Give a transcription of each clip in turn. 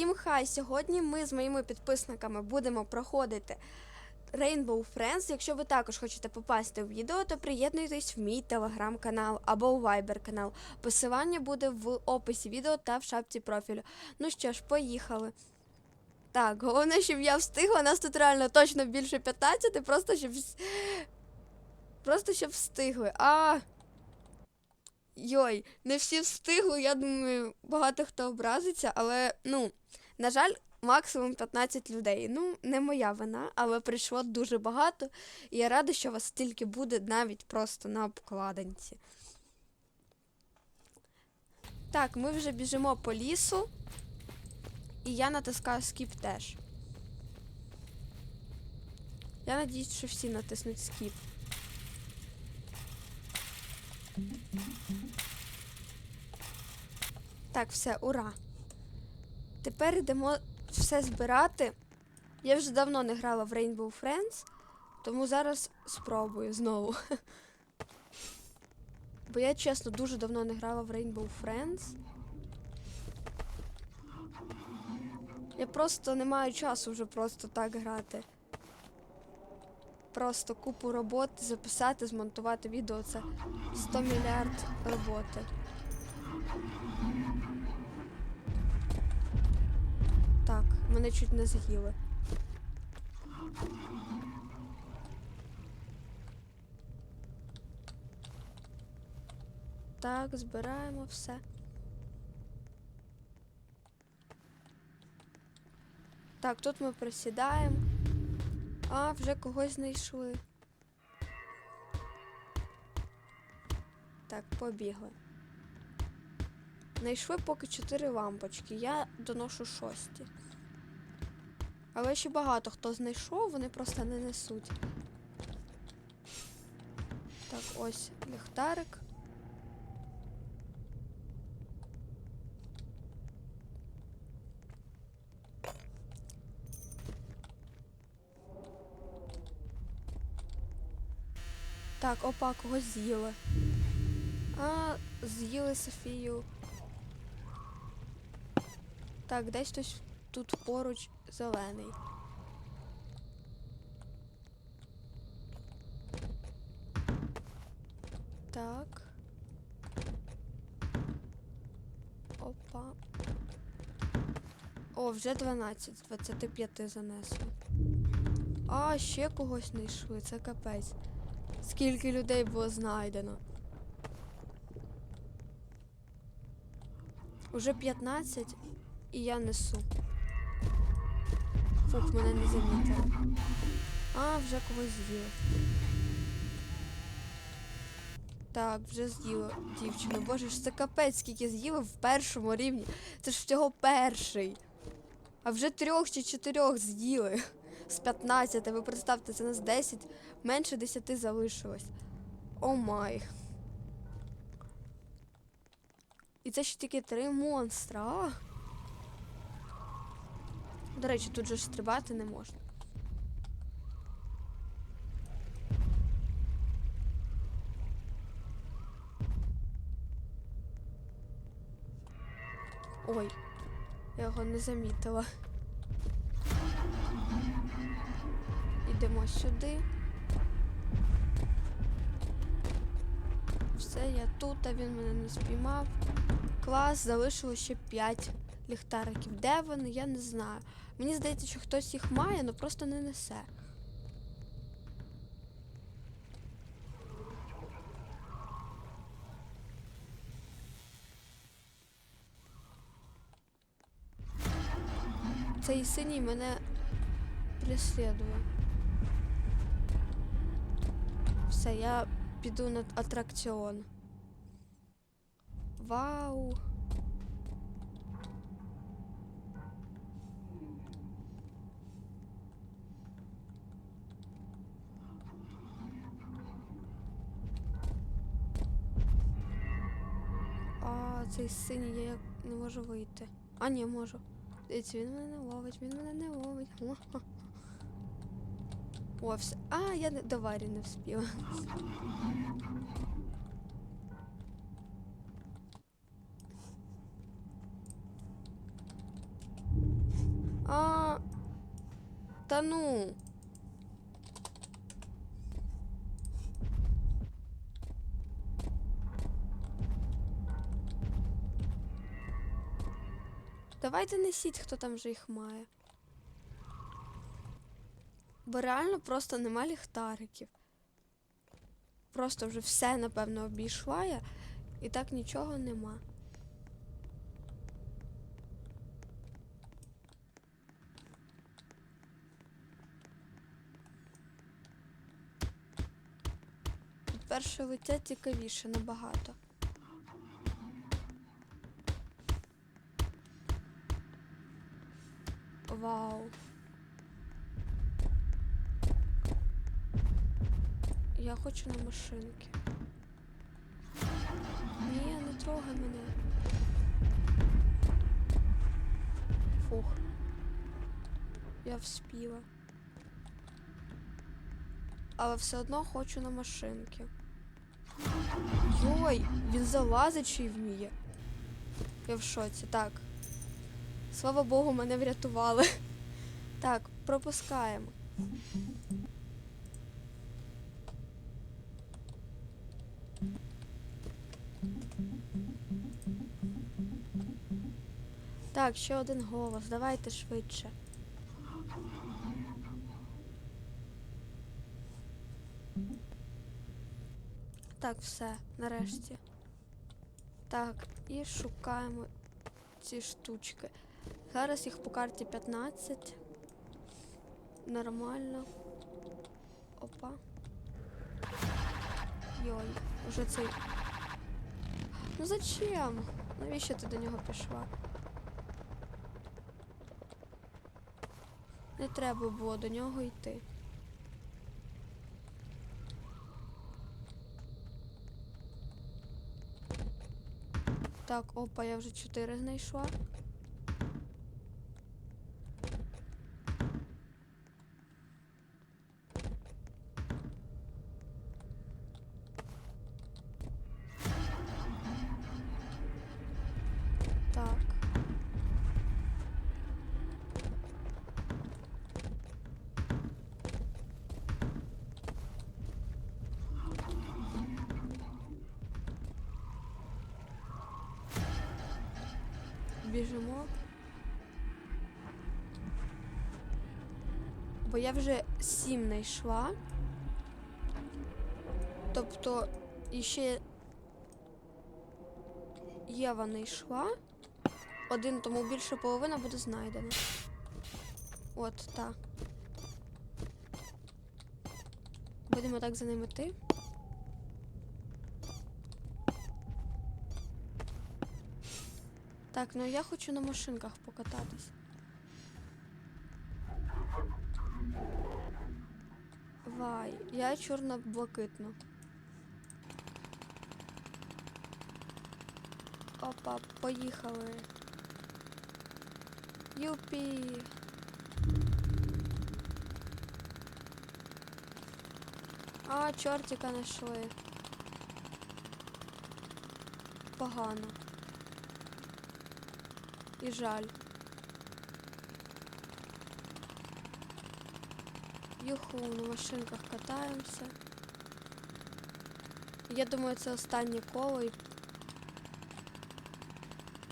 Всім хай! Сьогодні ми з моїми підписниками будемо проходити Rainbow Friends. Якщо ви також хочете попасти в відео, то приєднуйтесь в мій телеграм-канал або у Viber канал. Посилання буде в описі відео та в шапці профілю. Ну що ж, поїхали. Так, головне, щоб я встигла. Нас тут реально точно більше 15, просто щоб. Просто щоб встигли. А. Йой, не всі встигли, я думаю, багато хто образиться, але ну, на жаль, максимум 15 людей. Ну, не моя вина, але прийшло дуже багато, і я рада, що вас стільки буде навіть просто на обкладинці. Так, ми вже біжимо по лісу, і я натискаю скіп теж. Я надіюсь, що всі натиснуть скіп. Так, все, ура. Тепер йдемо все збирати. Я вже давно не грала в Rainbow Friends, тому зараз спробую знову. Бо я чесно дуже давно не грала в Rainbow Friends. Я просто не маю часу вже просто так грати. Просто купу роботи записати, змонтувати відео це 100 мільярд роботи. Мене чуть не з'їли. Так, збираємо все. Так, тут ми присідаємо. А, вже когось знайшли. Так, побігли. Знайшли поки 4 лампочки. Я доношу шості. Але ще багато хто знайшов, вони просто не несуть. Так, ось ліхтарик. Так, опа, когось з'їли. А, з'їли Софію. Так, десь хтось тут поруч зелений. Так. Опа. О, вже 12 з 25 занесли. А, ще когось знайшли, це капець. Скільки людей було знайдено. Уже 15 і я несу. Фух, мене не замітили. А, вже когось з'їли. Так, вже з'їла дівчину. Боже ж, це капець, скільки з'їли в першому рівні. Це ж всього перший. А вже трьох чи чотирьох з'їли. З 15. Ви представте, це нас 10. Менше 10 залишилось. О май. І це ще тільки три монстра. А? До речі, тут же стрибати не можна. Ой, я його не замітила. Йдемо сюди. Все, я тут, а він мене не спіймав. Клас, залишилось ще 5 ліхтариків. Де вони, я не знаю. Мені здається, що хтось їх має, але просто не несе. Цей синій мене преслідує. Все, я піду на атракціон. Вау! А, цей синій, я не можу вийти. А, ні, можу. Дивіться, він мене не ловить, він мене не ловить. Ха-ха. О, все. А, я не- до Варі не вспіла. Та ну. Давайте несіть, хто там вже їх має. Бо реально просто нема ліхтариків. Просто вже все, напевно, обійшла я, і так нічого нема. Перше лице цікавіше набагато. Вау. Я хочу на машинки. Ні, не трогай мене. Фух. Я вспіла. Але все одно хочу на машинки. Йой, він залазить й вміє. Я в шоці. Так. Слава Богу, мене врятували. Так, пропускаємо. Так, ще один голос. Давайте швидше. Так, все, нарешті. Так, і шукаємо ці штучки. Зараз їх по карті 15. Нормально. Опа. Йой, уже цей. Ну зачем? Навіщо ти до нього пішла? Не треба було до нього йти. Так, опа, я вже 4 знайшла. Я вже сім знайшла. Тобто іще Єва не йшла. Один, тому більше половина буде знайдена. От, так. Будемо так за ними йти. Так, ну я хочу на машинках покататись. Вай, я чорно-блакитно. Опа, поїхали. Юпі. А, чортика знайшли. Погано. І жаль. Юху, на машинках катаємося. Я думаю, це останнє коло і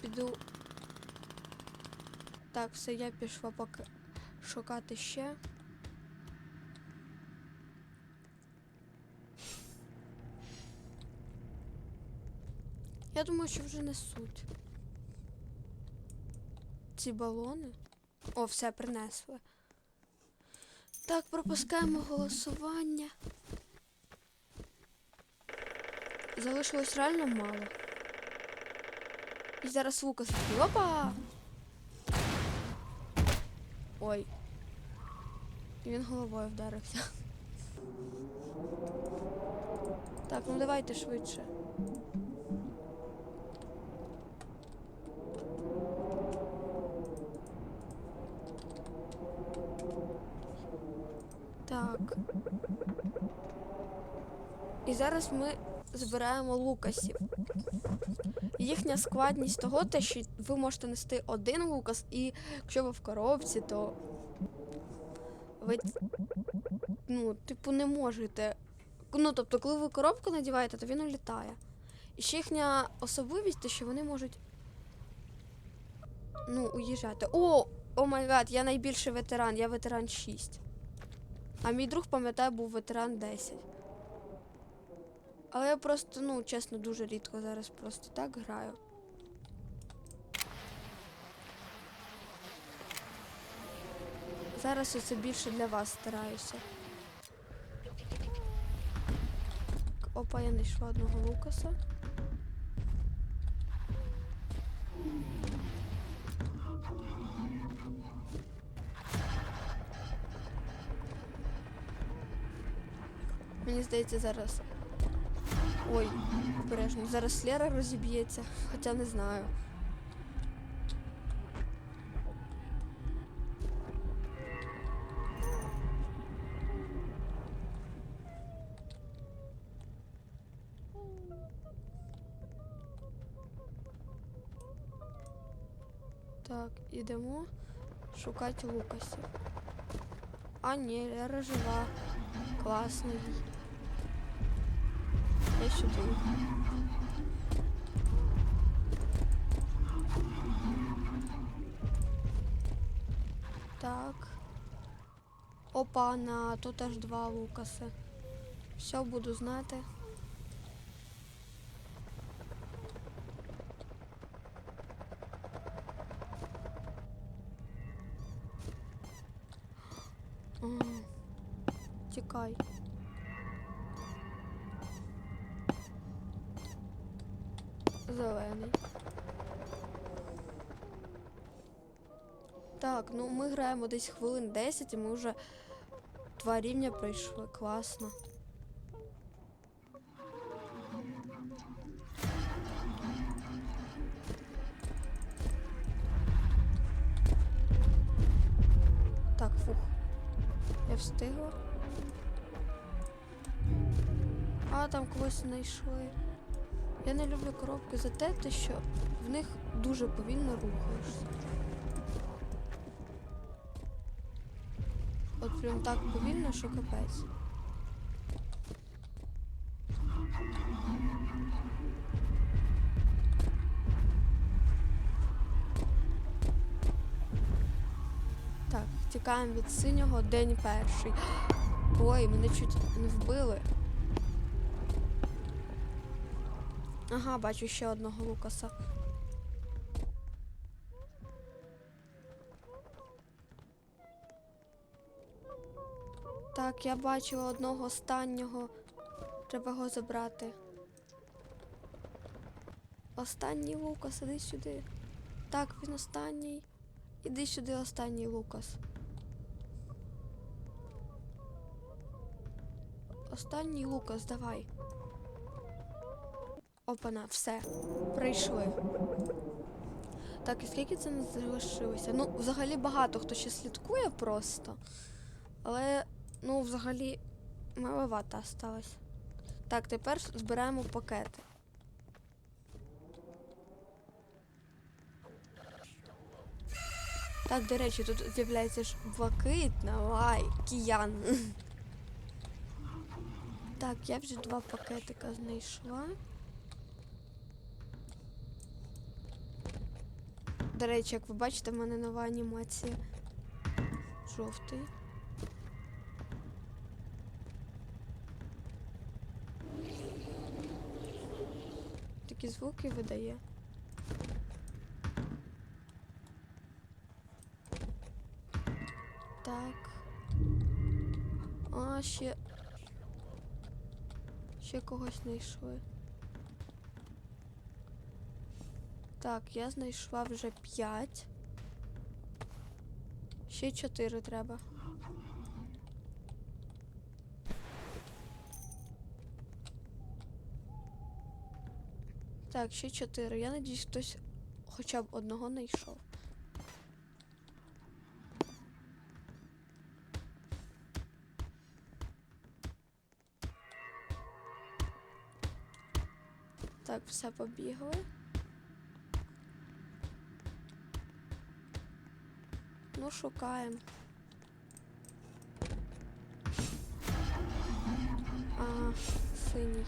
піду. Так, все, я пішла поки шукати ще. Я думаю, що вже несуть. Ці балони. О, все принесли. Так, пропускаємо голосування. Залишилось реально мало. І зараз Лукас. Опа! Ой. Він головою вдарився. Так, ну давайте швидше. Так. І зараз ми збираємо лукасів. Їхня складність того, те, що ви можете нести один лукас, і якщо ви в коробці, то ви ну, типу, не можете. Ну, тобто, коли ви коробку надіваєте, то він улітає. І ще їхня особливість, те, що вони можуть. Ну, уїжджати. О! О май гад, я найбільший ветеран, я ветеран 6. А мій друг, пам'ятаю, був ветеран 10. Але я просто, ну, чесно, дуже рідко зараз просто так граю. Зараз оце більше для вас стараюся. Опа, я знайшла одного Лукаса. Мені здається, зараз. Ой, обережно. Зараз Лера розіб'ється, хоча не знаю. Так, ідемо шукати Лукасів. А ні, Лера жива. Класно Їй. Я сюди. Так. Опа, на тут аж два Лукаси. Все буду знати. Зелений. Так, ну ми граємо десь хвилин 10 і ми вже два рівня пройшли. Класно. Так, фух. Я встигла. А, там когось знайшли. Я не люблю коробки за те, що в них дуже повільно рухаєшся. От прям так повільно, що капець. Так, тікаємо від синього день перший. Ой, мене чуть не вбили. Ага, бачу ще одного Лукаса. Так, я бачила одного останнього. Треба його забрати. Останній Лукас, іди сюди. Так, він останній. Іди сюди, останній Лукас. Останній Лукас, давай. Опана, все. Прийшли. Так, і скільки це не залишилося? Ну, взагалі багато хто ще слідкує просто. Але, ну, взагалі, маловато осталось. Так, тепер збираємо пакети. Так, до речі, тут з'являється ж блакитна, лай, киян. Так, я вже два пакетика знайшла. До речі, як ви бачите, в мене нова анімація. Жовтий. Такі звуки видає. Так. А, ще. Ще когось знайшли. Так, я знайшла вже 5. Ще 4 треба. Так, ще 4. Я надіюсь, хтось хоча б одного знайшов. Так, все побігли. Ну, шукаємо. А, синій.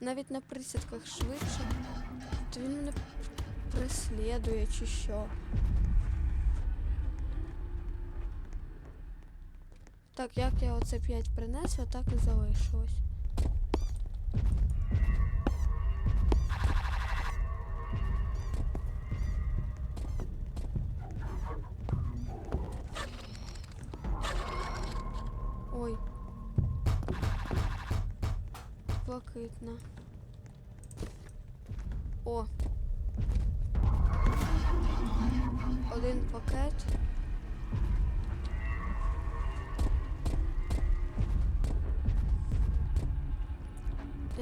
Навіть на присідках швидше, то він мене преслідує чи що. Так, як я оце 5 принесла, так і залишилось. Ой. Блакитна. О. Один пакет.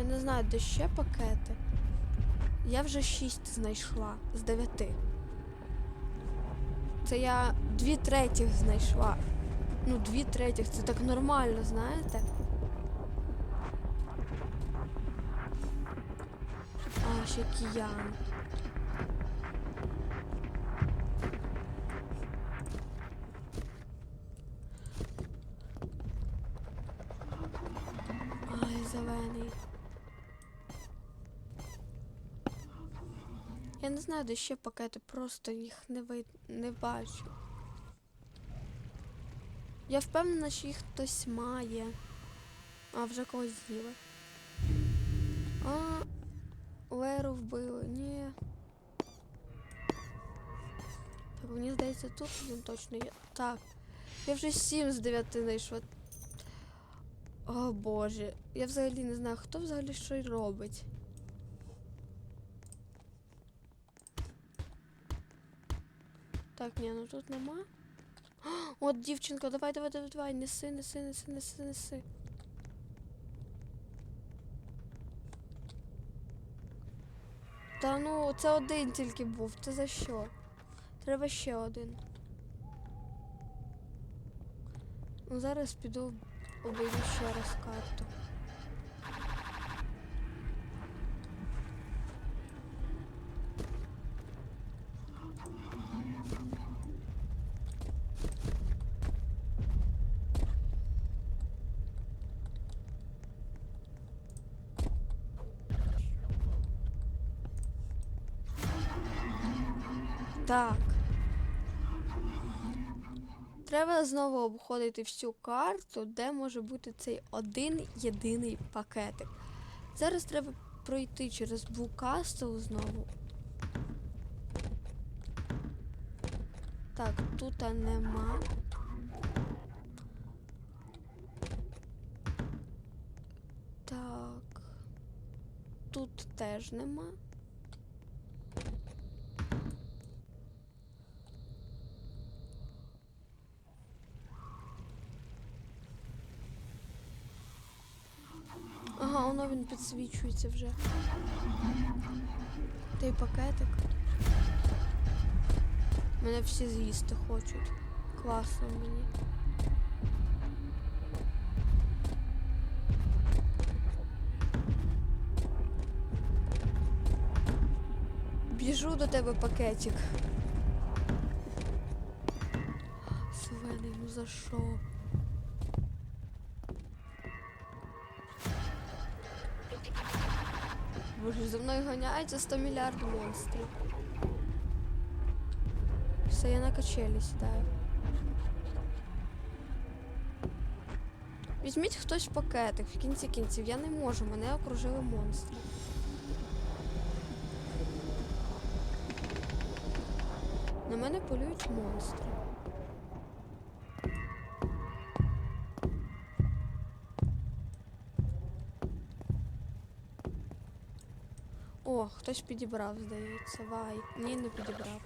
Я не знаю, де ще пакети. Я вже шість знайшла з дев'яти. Це я дві третіх знайшла. Ну, дві третіх, це так нормально, знаєте? А, ще киян. Я не знаю, де ще пакети, просто їх не вид... не бачу. Я впевнена, що їх хтось має. А вже когось з'їли. А, Леру вбили, ні. Так, мені здається, тут він точно є. Так. Я вже 7 з 9 знайшла. О боже. Я взагалі не знаю, хто взагалі що й робить. Так, ні, ну тут нема. От дівчинка, давай, давай, давай, давай, неси, неси, неси, неси, неси. Та ну, це один тільки був. Це за що? Треба ще один. Ну, зараз піду обійду ще раз карту. Треба знову обходити всю карту, де може бути цей один єдиний пакетик. Зараз треба пройти через Castle знову. Так, тут нема. Так. Тут теж нема. Ага, воно він підсвічується вже. Той пакетик. Мене всі з'їсти хочуть. Класно мені. Біжу до тебе пакетик. Свений, ну за що? Боже, за мною ганяється 100 мільярдів монстрів. Все, я на качелі сідаю. Візьміть хтось пакетик в кінці кінців. Я не можу, мене окружили монстри. На мене полюють монстри. Хтось підібрав, здається. Вай. Ні, не підібрав.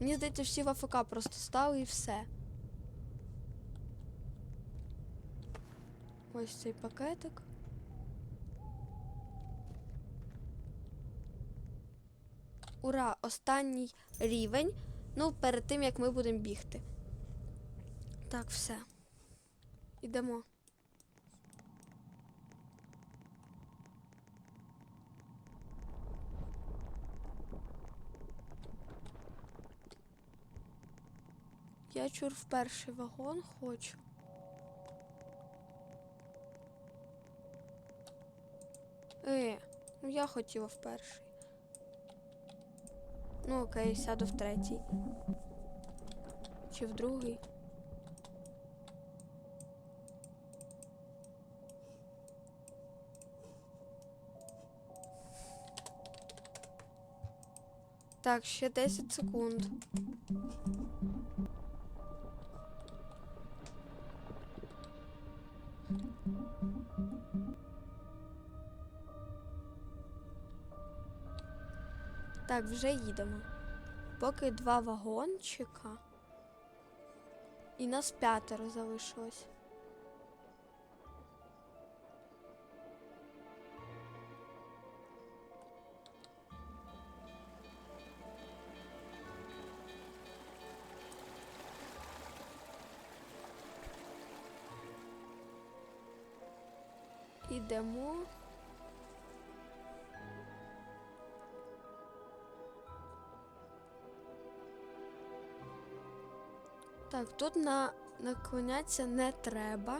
Мені здається, всі в АФК просто стали і все. Ось цей пакетик. Ура! Останній рівень. Ну, перед тим як ми будемо бігти. Так, все. Ідемо. Я чур в перший вагон хочу. Е, ну я хотіла в перший. Ну окей, сяду в третій. Чи в другий? Так, ще 10 секунд. Так, вже їдемо. Поки два вагончика. І нас п'ятеро залишилось. Ідемо. Так, тут на наклонятися не треба.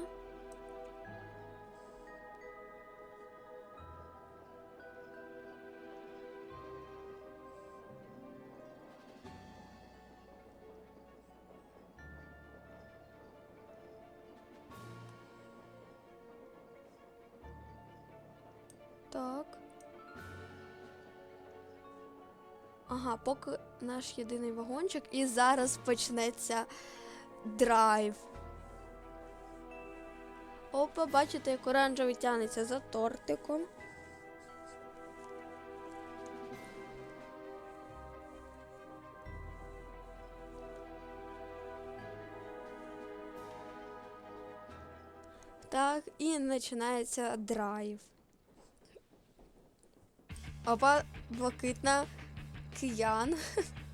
Поки наш єдиний вагончик, і зараз почнеться драйв. Опа, бачите, як оранжевий тянеться за тортиком. Так, і починається драйв. Опа, блакитна киян.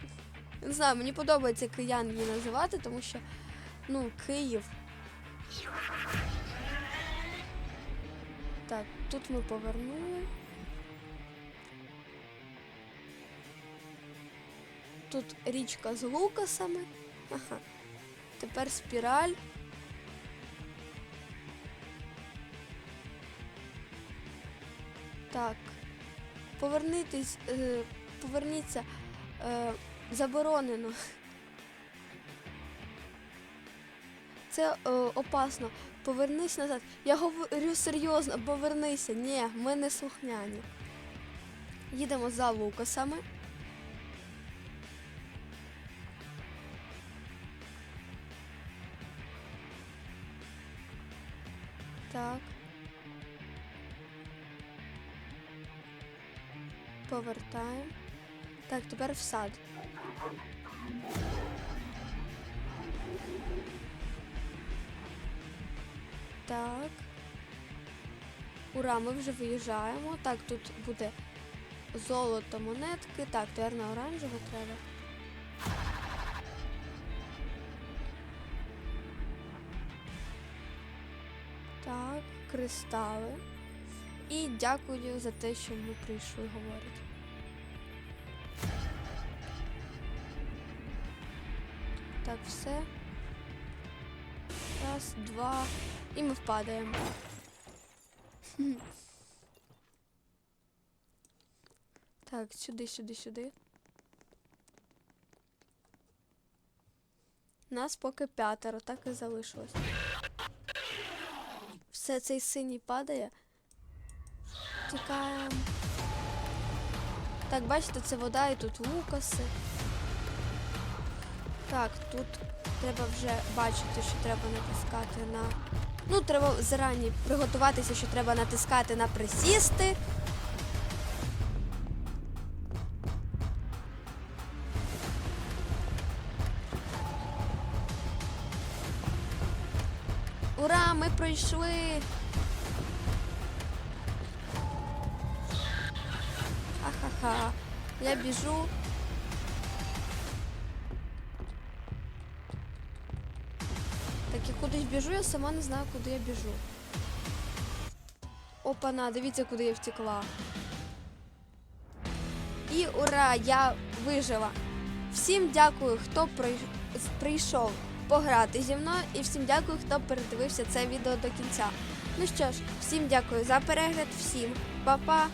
Не знаю, мені подобається киян її називати, тому що, ну, Київ. Так, тут ми повернули. Тут річка з лукасами. Ага. Тепер спіраль. Так. Повернитись, е, поверніться. Е, заборонено. Це е, опасно. Повернись назад. Я говорю серйозно, повернися. Ні, ми не слухняні. Їдемо за Лукасами. Так. Повертаємо. Так, тепер в сад. Так. Ура, ми вже виїжджаємо. Так, тут буде золото монетки. Так, тепер на оранжево треба. Так, кристали. І дякую за те, що ми прийшли, говорить. Так, все. Раз, два. І ми впадаємо. Так, сюди, сюди, сюди. Нас поки п'ятеро, так і залишилось. Все цей синій падає. Тікаємо. Так, бачите, це вода і тут лукаси. Так, тут треба вже бачити, що треба натискати на. Ну, треба зарані приготуватися, що треба натискати на присісти. Ура, ми пройшли! Ха-ха-ха. Я біжу. Кудись біжу, я сама не знаю, куди я біжу. Опана, дивіться, куди я втекла. І ура! Я вижила. Всім дякую, хто прийшов пограти зі мною, і всім дякую, хто передивився це відео до кінця. Ну що ж, всім дякую за перегляд, всім па-па!